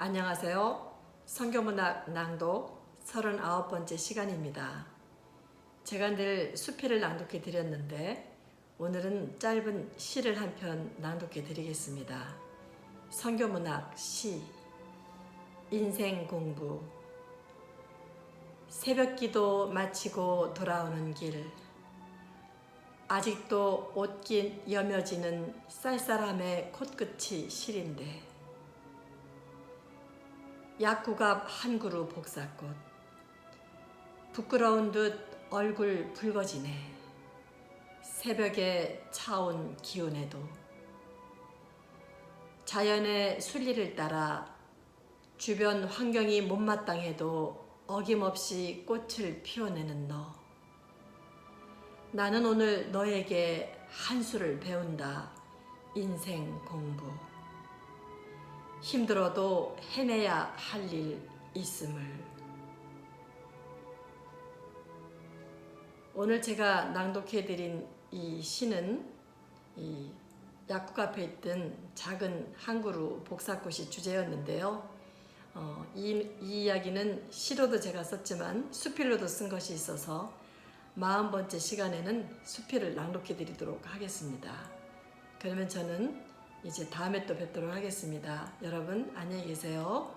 안녕하세요. 성교문학 낭독 39번째 시간입니다. 제가 늘 수필을 낭독해 드렸는데 오늘은 짧은 시를 한 편 낭독해 드리겠습니다. 성교문학 시 인생 공부 새벽 기도 마치고 돌아오는 길 아직도 옷깃 여며지는 쌀쌀함의 콧끝이 시린데 약구갑 한 그루 복사꽃. 부끄러운 듯 얼굴 붉어지네. 새벽에 차온 기운에도. 자연의 순리를 따라 주변 환경이 못마땅해도 어김없이 꽃을 피워내는 너. 나는 오늘 너에게 한 수를 배운다. 인생 공부 힘들어도 해내야 할 일 있음을. 오늘 제가 낭독해드린 이 시는 이 약국 앞에 있던 작은 한 그루 복사꽃이 주제였는데요. 어, 이, 이 이야기는 시로도 제가 썼지만 수필로도 쓴 것이 있어서 마흔 번째 시간에는 수필을 낭독해 드리도록 하겠습니다. 그러면 저는 이제 다음에 또 뵙도록 하겠습니다. 여러분 안녕히 계세요.